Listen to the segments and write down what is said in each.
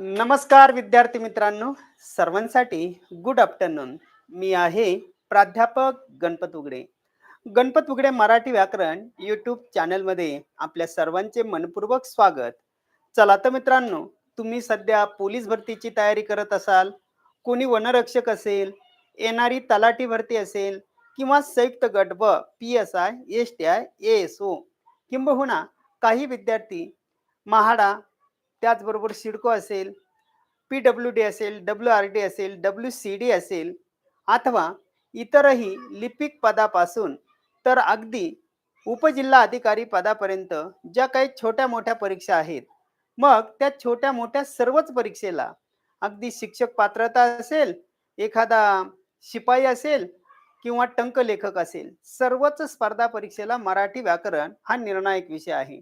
नमस्कार विद्यार्थी मित्रांनो सर्वांसाठी गुड आफ्टरनून मी आहे प्राध्यापक गणपत उगडे. गणपत उगडे मराठी व्याकरण यूट्यूब चॅनलमध्ये आपल्या सर्वांचे मनपूर्वक स्वागत. चला तर मित्रांनो तुम्ही सध्या पोलीस भरतीची तयारी करत असाल कोणी वनरक्षक असेल येणारी तलाठी भरती असेल किंवा संयुक्त गट व P S I S T I A S O किंबहुना काही विद्यार्थी म्हाडा त्याचबरोबर सिडको असेल पी डब्ल्यू डी असेल डब्ल्यू आर डी असेल डब्ल्यू सी डी असेल अथवा इतरही लिपिक पदापासून तर अगदी उपजिल्हा अधिकारी पदापर्यंत ज्या काही छोट्या मोठ्या परीक्षा आहेत मग त्या छोट्या मोठ्या सर्वच परीक्षेला अगदी शिक्षक पात्रता असेल एखादा शिपाई असेल किंवा टंक लेखक असेल सर्वच स्पर्धा परीक्षेला मराठी व्याकरण हा निर्णायक विषय आहे.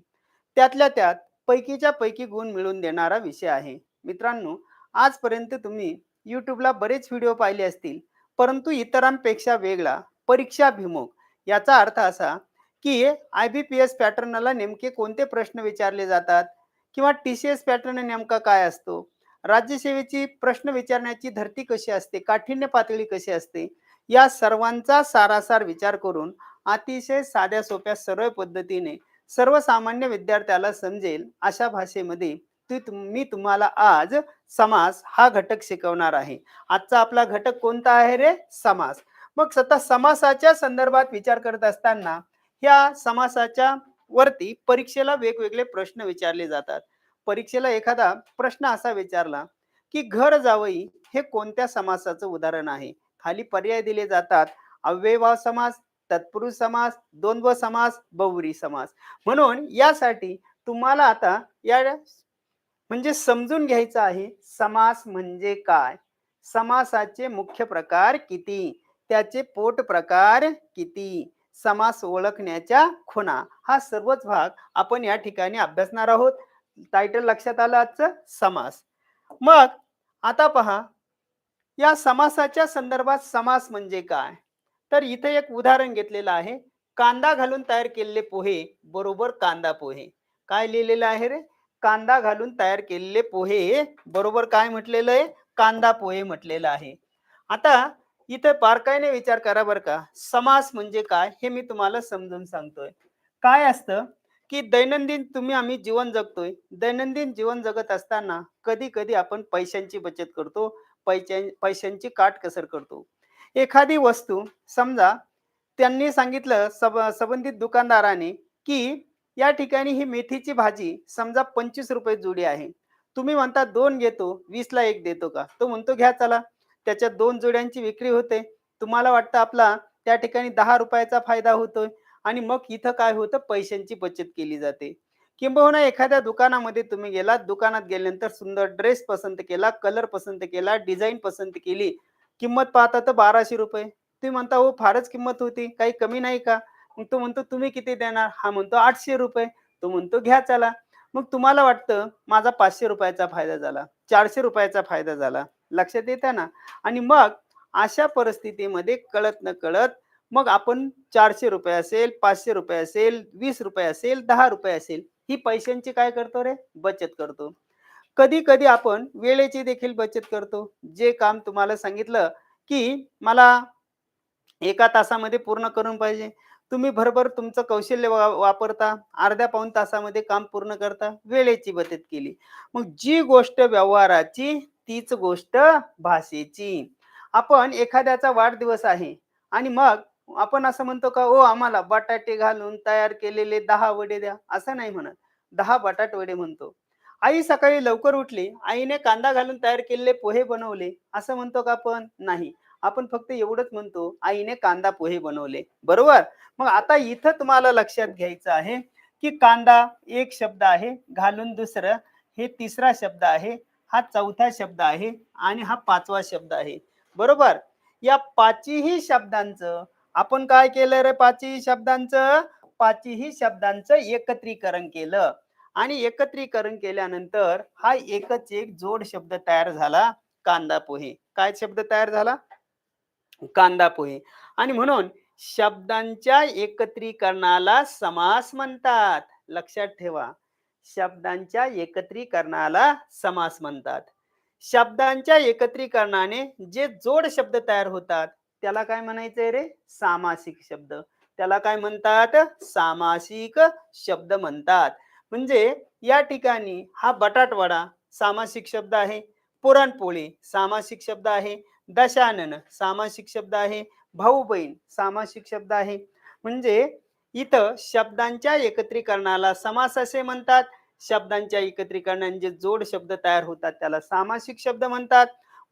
त्यातल्या त्यात पैकीच्या पैकी गुण मिळवून देणारा विषय आहे. मित्रांनो आजपर्यंत तुम्ही यूट्यूबला बरेच व्हिडिओ पाहिले असतील परंतु इतरांपेक्षा वेगळा परीक्षाभिमुख याचा अर्थ असा की आय बी पी एस पॅटर्नला नेमके कोणते प्रश्न विचारले जातात किंवा टी सी एस पॅटर्न नेमका काय असतो? राज्यसेवेची प्रश्न विचारण्याची धरती कशी असते? काठिण्य पातळी कशी असते? या सर्वांचा सारासार विचार करून अतिशय साध्या सोप्या सरळ पद्धतीने सर्वसामान्य विद्यार्थ्याला समजेल अशा भाषेमध्ये मी तुम्हाला आज समास हा घटक शिकवणार आहे. आजचा आपला घटक कोणता आहे रे? समास. मग स्वतः समासाच्या संदर्भात विचार करत असताना ह्या समासाच्या वरती परीक्षेला वेगवेगळे प्रश्न विचारले जातात. परीक्षेला एखादा प्रश्न असा विचारला की घर जावई हे कोणत्या समासाचं उदाहरण आहे? खाली पर्याय दिले जातात. अव्ययभाव समास तत्पुरुष समास द्वंद्व समास बहुरी समास. म्हणून यासाठी तुम्हाला आता या म्हणजे समजून घ्यायचं आहे समास म्हणजे काय? समासाचे मुख्य प्रकार किती? त्याचे पोट प्रकार किती? समास ओळखण्याच्या खुणा. हा सर्वच भाग आपण या ठिकाणी अभ्यासणार आहोत. टायटल लक्षात आलं आजचं समास. मग आता पहा या समासाच्या संदर्भात समास म्हणजे काय? तर इथे एक उदाहरण घेतलेलं आहे. कांदा घालून तयार केलेले पोहे बरोबर कांदा पोहे. काय लिहिलेलं आहे रे? कांदा घालून तयार केलेले पोहे बरोबर काय म्हटलेलं आहे? कांदा पोहे म्हटलेलं आहे. आता इथे बारकाईने विचार करा बरं का. समास म्हणजे काय हे मी तुम्हाला समजून सांगतोय. काय असतं की दैनंदिन तुम्ही आम्ही जीवन जगतोय. दैनंदिन जीवन जगत असताना कधी कधी आपण पैशांची बचत करतो. पैशां पैशांची काटकसर करतो. एखादी वस्तू समजा त्यांनी सांगितलं सब संबंधित दुकानदाराने की या ठिकाणी ही मेथीची भाजी समजा पंचवीस रुपये जुडी आहे. तुम्ही म्हणता दोन घेतो वीसला एक देतो का? तो म्हणतो घ्या चला. त्याच्यात दोन जोड्यांची विक्री होते. तुम्हाला वाटतं आपला त्या ठिकाणी दहा रुपयाचा फायदा होतोय आणि मग इथं काय होतं? पैशांची बचत केली जाते. किंबहुना एखाद्या दुकानामध्ये तुम्ही गेलात दुकानात गेल्यानंतर सुंदर ड्रेस पसंत केला कलर पसंत केला डिझाईन पसंत केली किंमत पाहता तर बाराशे रुपये. तुम्ही म्हणता हो फारच किंमत होती. काही कमी नाही का? मग तो म्हणतो तुम्ही किती देणार? हा म्हणतो आठशे रुपये. तो म्हणतो घ्या चला. मग तुम्हाला वाटतं माझा पाचशे रुपयाचा फायदा झाला चारशे रुपयाचा फायदा झाला. लक्षात येतं ना? आणि मग अशा परिस्थितीमध्ये कळत न कळत मग आपण चारशे रुपये असेल पाचशे रुपये असेल वीस रुपये असेल दहा रुपये असेल ही पैशांची काय करतो रे? बचत करतो. कधी कधी आपण वेळेची देखील बचत करतो. जे काम तुम्हाला सांगितलं की मला एका तासामध्ये पूर्ण करून पाहिजे. तुम्ही भरभर तुमचं कौशल्य वापरता अर्ध्या पाऊन तासामध्ये काम पूर्ण करता वेळेची बचत केली. मग जी गोष्ट व्यवहाराची तीच गोष्ट भाषेची. आपण एखाद्याचा वाढदिवस आहे आणि मग आपण असं म्हणतो का ओ आम्हाला बटाटे घालून तयार केलेले दहा वडे द्या. असं नाही म्हणत. दहा बटाट वडे म्हणतो. आई सकाळी लवकर उठली आईने कांदा घालून तयार केलेले पोहे बनवले. असं म्हणतो का आपण? नाही. आपण फक्त एवढंच म्हणतो आईने कांदा पोहे बनवले. बरोबर? मग आता इथं तुम्हाला लक्षात घ्यायचं आहे की कांदा एक शब्द आहे घालून दुसरं. हे तिसरा शब्द आहे हा चौथा शब्द आहे आणि हा पाचवा शब्द आहे. बरोबर? या पाचही शब्दांचं आपण काय केलं रे पाचही शब्दांचं? पाचही शब्दांचं एकत्रीकरण केलं. आणि एकत्रीकरण केल्यानंतर हा एकच एक जोड शब्द तयार झाला कांदा पोहे. काय शब्द तयार झाला? कांदा पोहे. आणि म्हणून शब्दांच्या एकत्रीकरणाला समास म्हणतात. लक्षात ठेवा. शब्दांच्या एकत्रीकरणाला समास म्हणतात. शब्दांच्या एकत्रीकरणाने जे जोड शब्द तयार होतात त्याला काय म्हणायचंय रे? सामासिक शब्द. त्याला काय म्हणतात? सामासिक शब्द म्हणतात. म्हणजे या ठिकाणी हा बटाटवडा सामासिक शब्द आहे पुरणपोळी सामासिक शब्द आहे दशानन सामासिक शब्द आहे भाऊ बहीण सामासिक शब्द आहे. म्हणजे इथं शब्दांच्या एकत्रीकरणाला समास असे म्हणतात शब्दांच्या एकत्रीकरणाने जे जोड शब्द तयार होतात त्याला सामासिक शब्द म्हणतात.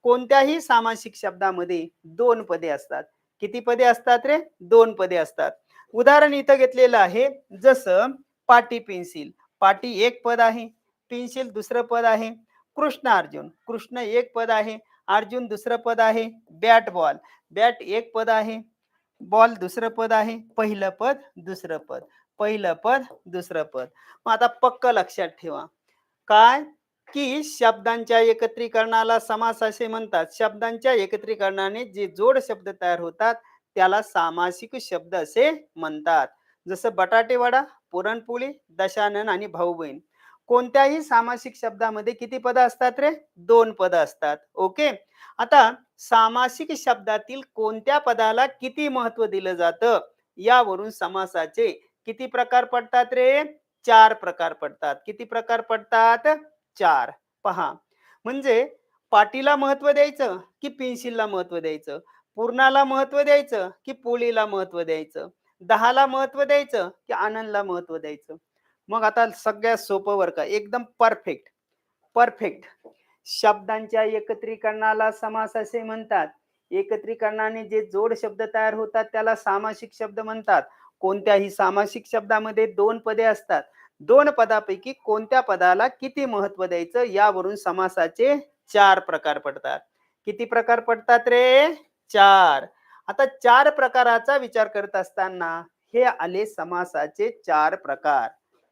कोणत्याही सामासिक शब्दामध्ये दोन पदे असतात. किती पदे असतात रे? दोन पदे असतात. उदाहरण इथं घेतलेलं आहे जसं पाटी पेन्सिल. पाटी एक पद आहे पेन्सिल दुसरं पद आहे. कृष्ण अर्जुन कृष्ण एक पद आहे अर्जुन दुसरं पद आहे बॅट बॉल बॅट एक पद आहे बॉल दुसरं पद आहे पहिलं पद दुसरं पद पहिलं पद दुसरं पद. मग आता पक्क लक्षात ठेवा. काय? की शब्दांच्या एकत्रीकरणाला समास असे म्हणतात. शब्दांच्या एकत्रीकरणाने जे जोड शब्द तयार होतात त्याला सामासिक शब्द असे म्हणतात. जसं बटाटेवाडा पुरणपोळी दशानन आणि भाऊ बहीण कोणत्याही सामासिक शब्दामध्ये किती पद असतात रे? दोन पद असतात. ओके? आता सामासिक शब्दातील कोणत्या पदाला किती महत्त्व दिलं जातं? यावरून समासाचे किती प्रकार पडतात रे? चार प्रकार पडतात. किती प्रकार पडतात? चार. पहा. म्हणजे पाटीला महत्त्व द्यायचं की पेन्सिलला महत्त्व द्यायचं? पूर्णाला महत्त्व द्यायचं की पोळीला महत्त्व द्यायचं? दहाला महत्त्व द्यायचं की आनंदला महत्त्व द्यायचं? मग आता सगळ्यात सोपं वर्क एकदम परफेक्ट परफेक्ट शब्दांच्या एकत्रीकरणाला समास असे म्हणतात. एकत्रीकरणाने जे जोड शब्द तयार होतात त्याला सामासिक शब्द म्हणतात. कोणत्याही सामासिक शब्दामध्ये दोन पदे असतात. दोन पदापैकी कोणत्या पदाला किती महत्त्व द्यायचं यावरून समासाचे चार प्रकार पडतात. किती प्रकार पडतात रे? चार. आता चार प्रकाराचा विचार करत असताना हे आले समासाचे चार प्रकार.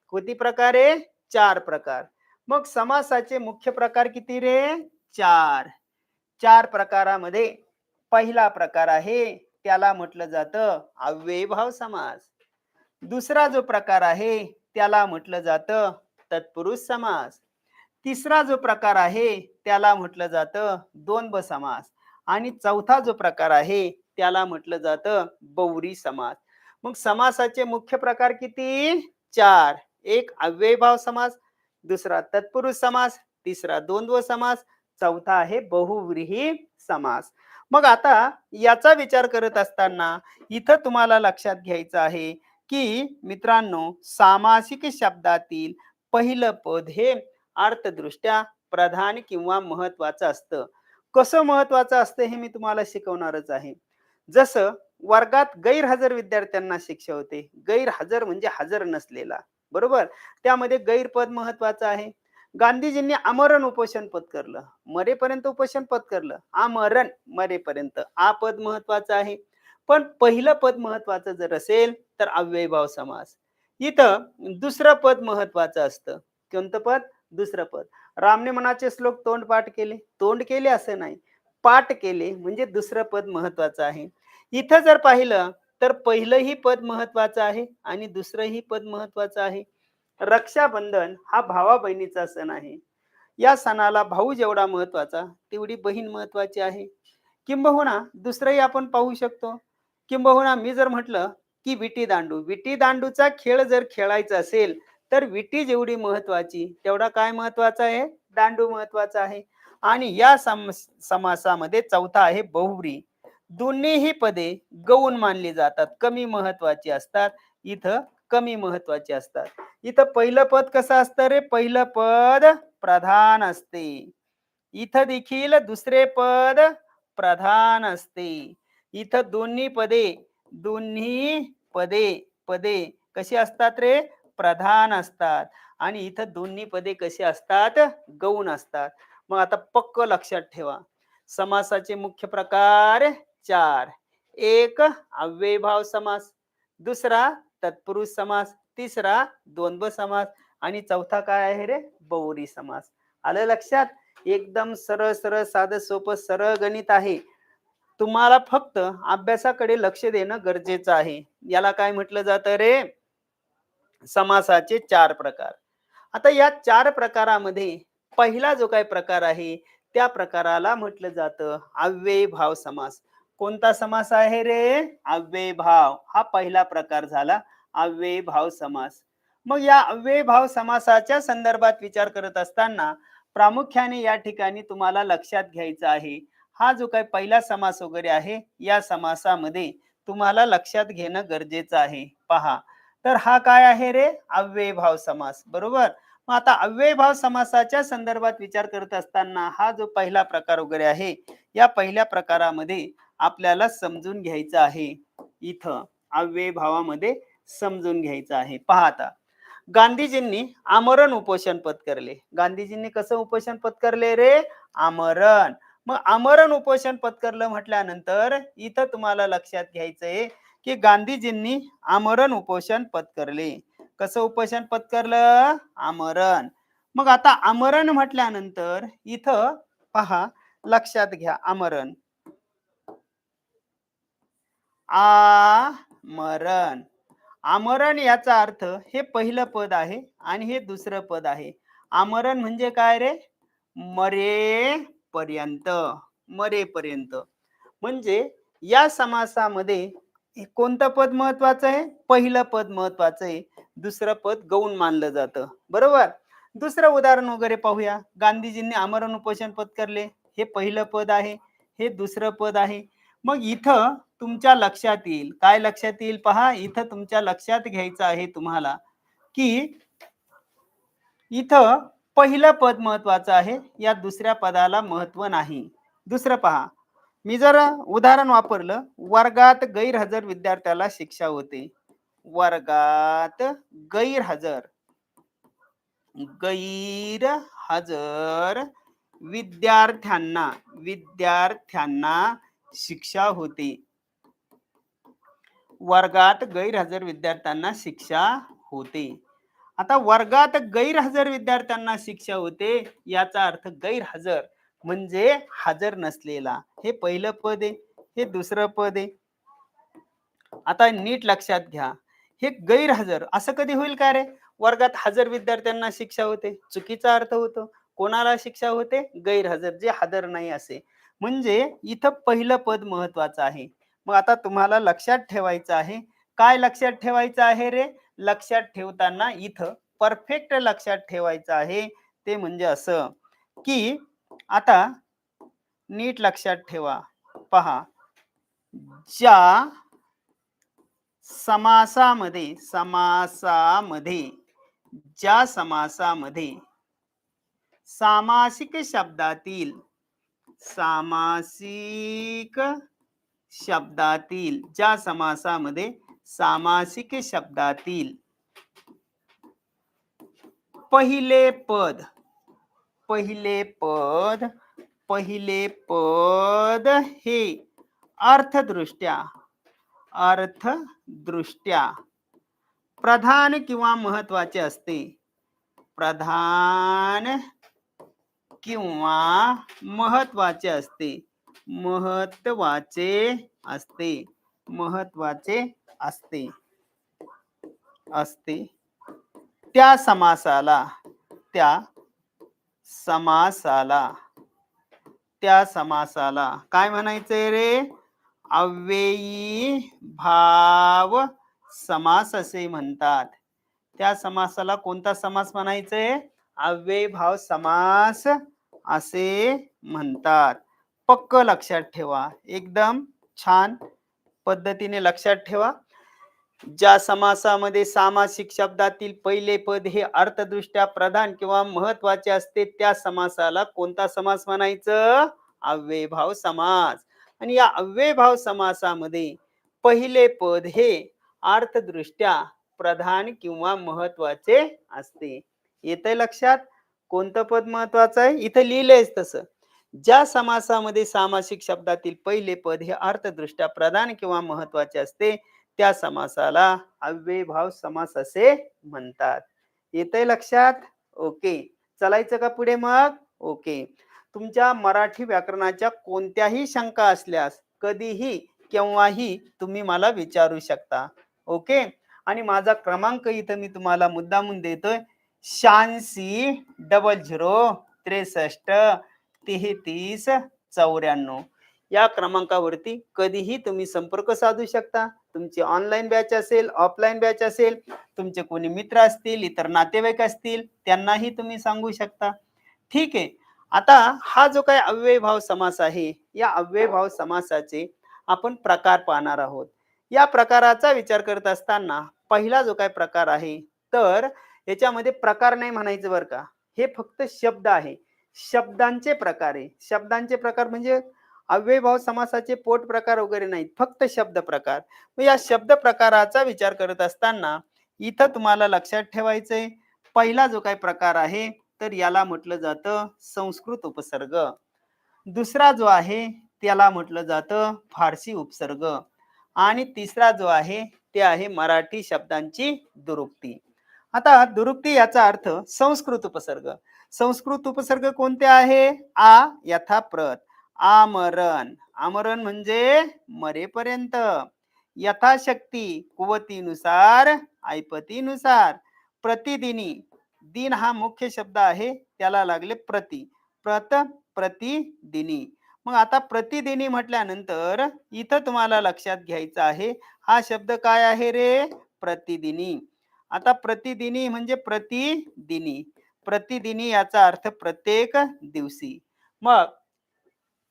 कोणती प्रकार? आहे चार प्रकार. मग समासाचे मुख्य प्रकार किती रे? चार. चार प्रकारामध्ये पहिला प्रकार आहे त्याला म्हटलं जातं अव्ययभाव समास. दुसरा जो प्रकार आहे त्याला म्हटलं जातं तत्पुरुष समास. तिसरा जो प्रकार आहे त्याला म्हटलं जातं द्वंद्व समास. आणि चौथा जो प्रकार आहे त्याला म्हटलं जातं बहुरी समास. मग समासाचे मुख्य प्रकार किती? चार. एक अव्ययभाव समास दुसरा तत्पुरुष समास तिसरा द्वंद्व समास चौथा आहे बहुव्रीही समास. मग आता याचा विचार करत असताना इथं तुम्हाला लक्षात घ्यायचं आहे की मित्रांनो सामासिक शब्दातील पहिलं पद हे अर्थदृष्ट्या प्रधान किंवा महत्वाचं असतं. कसं महत्वाचं असतं हे मी तुम्हाला शिकवणारच आहे. जसं वर्गात गैरहजर विद्यार्थ्यांना शिक्षा होते. गैरहजर म्हणजे हजर नसलेला. बरोबर? त्यामध्ये गैरपद महत्वाचं आहे. गांधीजींनी आमरण उपोषण पत्करलं मरेपर्यंत उपोषण पत्करलं आमरण मरेपर्यंत. आ पद महत्वाचं आहे. पण पहिलं पद महत्वाचं जर असेल तर अव्ययभाव समास. इथं दुसरं पद महत्वाचं असतं. कोणतं पद? दुसरं पद. रामने मनाचे श्लोक तोंड पाठ केले. तोंड केले असं नाही. पाठ केले म्हणजे दुसरं पद महत्वाचं आहे. इथं जर पाहिलं तर पहिलंही पद महत्वाचं आहे आणि दुसरंही पद महत्वाचं आहे. रक्षाबंधन हा भावा बहिणीचा सण आहे. या सणाला भाऊ जेवढा महत्त्वाचा तेवढी बहीण महत्वाची आहे. किंबहुना दुसरंही आपण पाहू शकतो. किंबहुना मी जर म्हटलं की विटी दांडू विटी दांडूचा खेळ जर खेळायचा असेल तर विटी जेवढी महत्वाची तेवढा काय महत्त्वाचा आहे? दांडू महत्त्वाचा आहे. आणि या सम समासामध्ये चौथा आहे बहुव्री. दोन्हीही पदे गौण मानली जातात. कमी महत्वाची असतात. इथं कमी महत्वाची असतात. इथं पहिलं पद कसं असतं रे? पहिलं पद प्रधान असते. इथं देखील दुसरे पद प्रधान असते. इथं दोन्ही पदे दोन्ही पदे पदे कशी असतात रे? प्रधान असतात. आणि इथं दोन्ही पदे कशी असतात? गौण असतात. मग आता पक्क लक्षात ठेवा. समासाचे मुख्य प्रकार चार. एक अव्ययभाव समास. दुसरा तत्पुरुष समास. तिसरा द्वंद्व समास. आणि चौथा काय आहे रे? बहुरी समास. आलं लक्षात? एकदम सरळ सरळ साधं सोपं सरळ गणित आहे. तुम्हाला फक्त अभ्यासाकडे लक्ष देणं गरजेचं आहे. याला काय म्हटलं जातं रे? समासाचे चार प्रकार. आता या चार प्रकारामध्ये पहिला जो काही प्रकार आहे त्या प्रकाराला म्हटलं जातं अव्यय भाव समास. कोणता समास आहे रे? अव्यय भाव हा पहिला प्रकार झाला अव्यय भाव समास. मग या अव्यय भाव समासाच्या संदर्भात विचार करत असताना प्रामुख्याने या ठिकाणी तुम्हाला लक्षात घ्यायचं आहे. हा जो काही पहिला समास वगैरे आहे या समासामध्ये तुम्हाला लक्षात घेणं गरजेचं आहे. पहा. तर हा काय आहे रे? अव्यय भाव समास. बरोबर? मग आता अव्ययभाव समासाच्या संदर्भात विचार करत असताना हा जो पहिला प्रकार वगैरे आहे या पहिल्या प्रकारामध्ये आपल्याला समजून घ्यायचं आहे. इथं अव्ययभावामध्ये समजून घ्यायचं आहे. पहा आता. गांधीजींनी आमरण उपोषण पत्करले गांधीजींनी कसं उपोषण पत्करले रे? आमरण. मग आमरण उपोषण पत्करलं म्हटल्यानंतर इथं तुम्हाला लक्षात घ्यायचंय की गांधीजींनी आमरण उपोषण पत्करले कसं उपोषण पत्करलं? आमरण. मग आता आमरण म्हटल्यानंतर इथं पहा लक्षात घ्या आमरण. आमरण. आमरण याचा अर्थ हे पहिलं पद आहे आणि हे दुसरं पद आहे. आमरण म्हणजे काय रे? मरेपर्यंत. मरेपर्यंत. म्हणजे या समासामध्ये कोणतं पद महत्वाचं आहे? पहिलं पद महत्वाचं आहे. दुसरं पद गौण मानलं जातं. बरोबर? दुसरं उदाहरण वगैरे पाहूया. गांधीजींनी आमरण उपोषण पत्करले हे पहिलं पद आहे. हे दुसरं पद आहे. मग इथं तुमच्या लक्षात येईल. काय लक्षात येईल पहा? इथं तुमच्या लक्षात घ्यायचं आहे तुम्हाला की इथं पहिलं पद महत्वाचं आहे. या दुसऱ्या पदाला महत्त्व नाही. दुसरं पहा. मी जर उदाहरण वापरलं. वर्गात गैरहजर विद्यार्थ्याला शिक्षा होते. वर्गात गैरहजर. गैरहजर विद्यार्थ्यांना विद्यार्थ्यांना शिक्षा होते. वर्गात गैरहजर विद्यार्थ्यांना शिक्षा होते. आता वर्गात गैरहजर विद्यार्थ्यांना शिक्षा होते याचा अर्थ गैरहजर. म्हणजे हजर नसलेला. हे पहिलं पद आहे हे दुसरं पद आहे. आता नीट लक्षात घ्या. हे गैरहजर असं कधी होईल का रे? वर्गात हजर विद्यार्थ्यांना शिक्षा होते चुकीचा अर्थ होतो. कोणाला शिक्षा होते? गैरहजर जे हजर नाही असे. म्हणजे इथं पहिलं पद महत्वाचं आहे. मग आता तुम्हाला लक्षात ठेवायचं आहे. काय लक्षात ठेवायचं आहे रे? लक्षात ठेवताना इथं परफेक्ट लक्षात ठेवायचं आहे. ते म्हणजे असं की आता नीट लक्षात ठेवा. पहा ज्या समासामध्ये समासामध्ये ज्या समासामध्ये सामासिक शब्दातील सामासिक शब्दातील ज्या समासामध्ये सामासिक शब्दातील पहिले पद पहिले पद पहिले पद हे. अर्थदृष्ट्या अर्थदृष्ट्या. प्रधान किंवा महत्वाचे असते. प्रधान किंवा महत्वाचे असते. महत्वाचे असते. महत्वाचे असते. असते. त्या समासाला, त्या समासाला. त्या समासाला. काय म्हणायचंय रे? अव्ययी भाव समास असे म्हणतात. त्या समासाला कोणता समास म्हणायचंय? अव्यय भाव समास असे म्हणतात. पक्क लक्षात ठेवा. एकदम छान पद्धतीने लक्षात ठेवा. ज्या समासामध्ये सामासिक शब्दातील पहिले पद हे अर्थदृष्ट्या प्रधान किंवा महत्त्वाचे असते त्या समासाला कोणता समास म्हणायचं? अव्ययभाव समास. आणि या अव्ययभाव समासामध्ये पहिले पद हे अर्थदृष्ट्या प्रधान किंवा महत्त्वाचे असते. येत लक्षात? कोणतं पद महत्वाचं आहे? इथं लिहिलंयच तसं. ज्या समासामध्ये सामासिक शब्दातील पहिले पद हे अर्थदृष्ट्या प्रधान किंवा महत्त्वाचे असते त्या समासाला अव्ययभाव समास असे म्हणतात. येतंय लक्षात? ओके. चलायचं का पुढे मग? ओके. तुमच्या मराठी व्याकरणाच्या कोणत्याही शंका असल्यास कधीही केव्हाही तुम्ही मला विचारू शकता. ओके? आणि माझा क्रमांक इथं मी तुम्हाला मुद्दामून देतोय. शहाऐंशी डबल झिरो त्रेसष्ट तेहतीस चौऱ्याण्णव. या क्रमांकावरती कधीही तुम्ही संपर्क साधू शकता. तुमची ऑनलाईन बॅच असेल ऑफलाईन बॅच असेल तुमचे कोणी मित्र असतील इतर नातेवाईक असतील त्यांनाही तुम्ही सांगू शकता. ठीक आहे. आता हा जो काय अव्ययभाव समास आहे या अव्ययभाव समासाचे आपण प्रकार पाहणार आहोत. या प्रकाराचा विचार करत असताना पहिला जो काय प्रकार आहे तर याच्यामध्ये प्रकार नाही म्हणायचं बरं का. हे फक्त शब्द आहे. शब्दांचे प्रकार आहे. शब्दांचे प्रकार म्हणजे अव्ययभाव समासाचे पोट प्रकार वगैरे नाहीत फक्त शब्द प्रकार. या शब्द प्रकाराचा विचार करत असताना इथं तुम्हाला लक्षात ठेवायचंय पहिला जो काही प्रकार आहे तर याला म्हटलं जातं संस्कृत उपसर्ग. दुसरा जो आहे त्याला म्हटलं जातं फारसी उपसर्ग. आणि तिसरा जो आहे ते आहे मराठी शब्दांची दुरुक्ती. आता दुरुक्ती याचा अर्थ संस्कृत उपसर्ग. संस्कृत उपसर्ग कोणते आहे? आ यथा प्रत आमरण. आमरण म्हणजे मरेपर्यंत. यथाशक्ती कुवतीनुसार ऐपतीनुसार प्रतिदिनी. दिन हा मुख्य शब्द आहे त्याला लागले प्रति. प्रत प्रतिदिनी. मग आता प्रतिदिनी म्हटल्यानंतर इथं तुम्हाला लक्षात घ्यायचं आहे हा शब्द काय आहे रे? प्रतिदिनी. आता प्रतिदिनी म्हणजे प्रतिदिनी. प्रतिदिनी याचा अर्थ प्रत्येक दिवशी. मग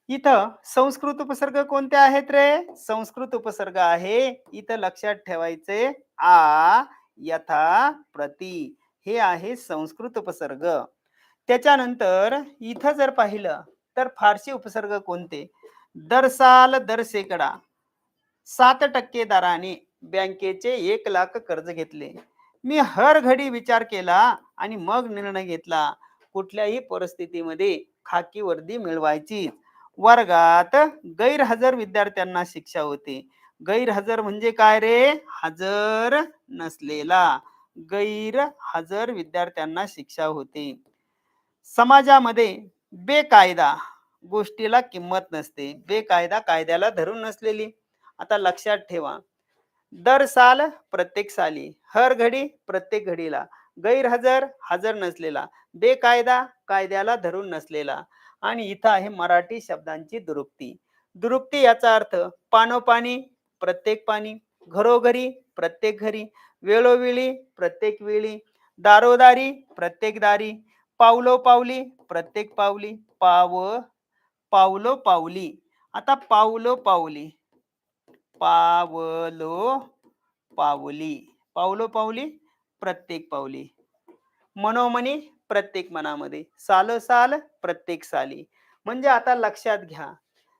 इथं संस्कृत उपसर्ग कोणते आहेत रे? संस्कृत उपसर्ग आहे. इथं लक्षात ठेवायचे. आ यथा प्रति. हे आहे संस्कृत उपसर्ग. त्याच्यानंतर इथं जर पाहिलं तर फारसी उपसर्ग कोणते? दर साल दर सेकडा सात टक्के दराने बँकेचे एक लाख कर्ज घेतले. मी हर घडी विचार केला आणि मग निर्णय घेतला. कुठल्याही परिस्थितीमध्ये खाकी वर्दी मिळवायची वर्गात गैरहजर विद्यार्थ्यांना शिक्षा होते. गैरहजर म्हणजे काय रे? हजर नसलेला. गैरहजर विद्यार्थ्यांना शिक्षा होते. समाजामध्ये बेकायदा गोष्टीला किंमत नसते. बेकायदा कायद्याला धरून नसलेली. आता लक्षात ठेवा. दर साल प्रत्येक साली हर घडी प्रत्येक घडीला गैरहजर हजर नसलेला. बेकायदा कायद्याला धरून नसलेला. आणि इथं आहे मराठी शब्दांची दुरुक्ती. दुरुक्ती याचा अर्थ पानोपानी प्रत्येक पाणी घरोघरी प्रत्येक घरी वेळोवेळी प्रत्येक वेळी दारोदारी प्रत्येक दारी पावलो पावली प्रत्येक पावली पाव पावलो पावली. आता पावलो पावली. पावलो पावली. पावलो पावली प्रत्येक पावली. मनोमनी प्रत्येक मनामध्ये. साल साल प्रत्येक साली. म्हणजे आता लक्षात घ्या.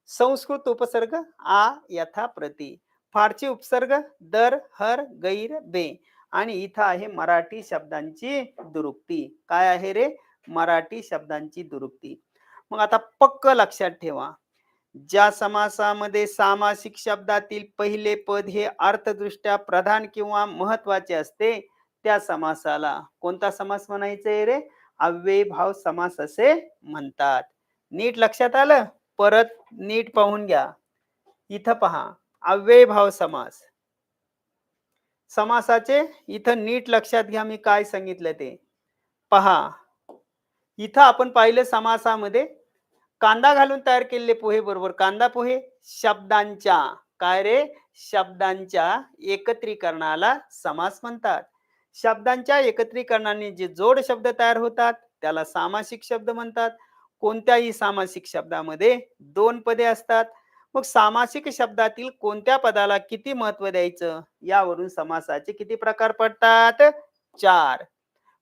संस्कृत उपसर्ग आ यथा प्रति फारसी उपसर्ग दर हर गैर बे. आणि इथं आहे मराठी शब्दांची दुरुक्ती. काय आहे रे? मराठी शब्दांची दुरुक्ती. मग आता पक्क लक्षात ठेवा. ज्या समासामध्ये सामासिक शब्दातील पहिले पद हे अर्थदृष्ट्या प्रधान किंवा महत्त्वाचे असते त्या समासाला कोणता समास म्हणायचे रे? अव्ययभाव समास असे म्हणतात. नीट लक्षात आलं? परत नीट पाहून घ्या. इथं पहा. अव्ययभाव समास. समासाचे इथं नीट लक्षात घ्या मी काय सांगितलं ते. पहा. इथं आपण पाहिलं समासामध्ये कांदा घालून तयार केलेले पोहे बरोबर. कांदा पोहे शब्दांच्या. काय रे? शब्दांच्या एकत्रीकरणाला समास म्हणतात. शब्दांच्या एकत्रीकरणाने जे जोड शब्द तयार होतात त्याला सामासिक शब्द म्हणतात. कोणत्याही सामासिक शब्दामध्ये दोन पदे असतात. मग सामासिक शब्दातील कोणत्या पदाला किती महत्त्व द्यायचं? यावरून समासाचे किती प्रकार पडतात? चार.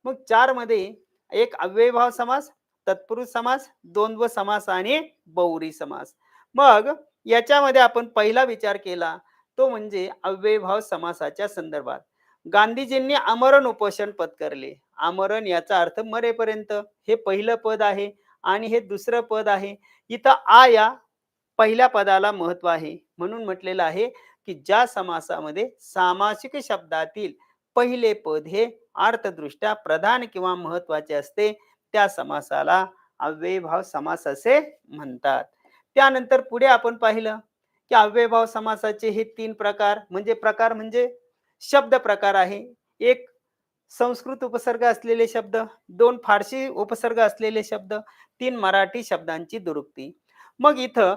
मग चारमध्ये एक अव्ययभाव समास तत्पुरुष समास द्वंद्व समास आणि बहुरी समास. मग याच्यामध्ये आपण पहिला विचार केला तो म्हणजे अव्ययभाव समासाच्या संदर्भात. गांधीजींनी आमरण उपोषण पत्करले आमरण याचा अर्थ मरेपर्यंत. हे पहिलं पद आहे आणि हे दुसरं पद आहे. इथं आ या पहिल्या पदाला महत्त्व आहे. म्हणून म्हटलेलं आहे की ज्या समासामध्ये सामासिक शब्दातील पहिले पद हे अर्थदृष्ट्या प्रधान किंवा महत्त्वाचे असते त्या समासाला अव्ययभाव समास असे म्हणतात. त्यानंतर पुढे आपण पाहिलं की अव्ययभाव समासाचे हे तीन प्रकार म्हणजे प्रकार म्हणजे? शब्द प्रकार आहे. एक संस्कृत उपसर्ग असलेले शब्द दोन फारसी उपसर्ग असलेले शब्द तीन मराठी शब्दांची दुरुक्ती. मग इथं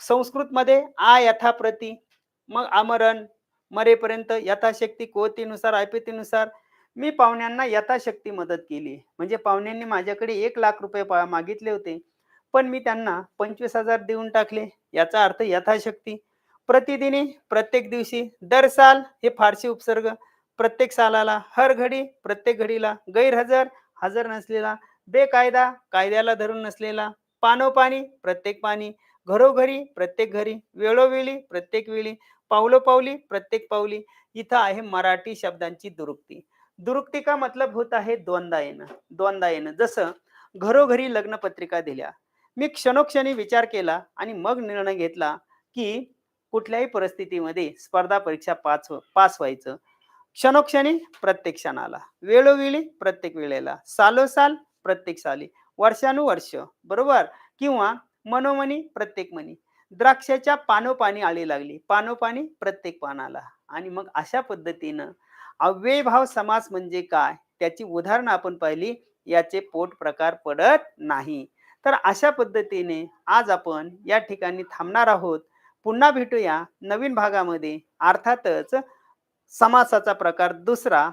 संस्कृतमध्ये आ यथाप्रती मग आमरण मरेपर्यंत यथाशक्ती कोतीनुसार आयपतीनुसार मी पाहुण्यांना यथाशक्ती मदत केली. म्हणजे पाहुण्यांनी माझ्याकडे एक लाख रुपये पा- मागितले होते. पण मी त्यांना पंचवीस हजार देऊन टाकले. याचा अर्थ यथाशक्ती प्रतिदिनी प्रत्येक दिवशी दर साल हे फारसी उपसर्ग प्रत्येक सालाला हर घडी प्रत्येक घडीला गैरहजर हजर नसलेला बेकायदा कायद्याला धरून नसलेला पानोपानी प्रत्येक पाणी घरोघरी प्रत्येक घरी वेळोवेळी प्रत्येक वेळी पावलोपावली प्रत्येक पावली इथं आहे मराठी शब्दांची दुरुक्ती. दुरुक्ती का मतलब होत आहे दोनदा येणं दोनदा येणं जसं घरोघरी लग्नपत्रिका दिल्या. मी क्षणोक्षणी विचार केला आणि मग निर्णय घेतला की कुठल्याही परिस्थितीमध्ये स्पर्धा परीक्षा पास पास व्हायचं. क्षणोक्षणी प्रत्येक क्षणाला वेळोवेळी प्रत्येक वेळेला. सालोसाल प्रत्येक साली. वर्षानुवर्ष. बरोबर? किंवा मनोमनी प्रत्येक मनी. द्राक्षाच्या पानोपानी आली लागली. पानोपानी प्रत्येक पानाला. आणि मग अशा पद्धतीनं अव्ययभाव समास म्हणजे काय? त्याची उदाहरणं आपण पाहिली. याचे पोट प्रकार पडत नाही. तर अशा पद्धतीने आज आपण या ठिकाणी थांबणार आहोत. पुन्हा भेटूया नवीन भागामध्ये. अर्थातच समासाचा प्रकार दुसरा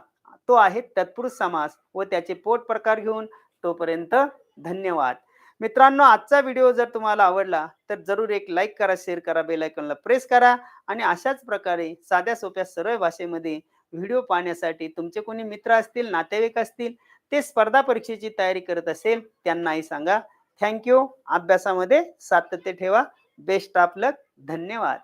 तो आहे तत्पुरुष समास व त्याचे पोट प्रकार घेऊन तोपर्यंत धन्यवाद. मित्रांनो आजचा व्हिडिओ जर तुम्हाला आवडला तर जरूर एक लाईक करा शेअर करा बेल आयकॉनला प्रेस करा आणि अशाच प्रकारे साध्या सोप्या सरळ भाषेमध्ये व्हिडिओ पाहण्यासाठी तुमचे कोणी मित्र असतील नातेवाईक असतील ते स्पर्धा परीक्षेची तयारी करत असेल त्यांनाही सांगा. थँक्यू. अभ्यासामध्ये सातत्य ठेवा. बेस्ट ऑफ लक धन्यवाद.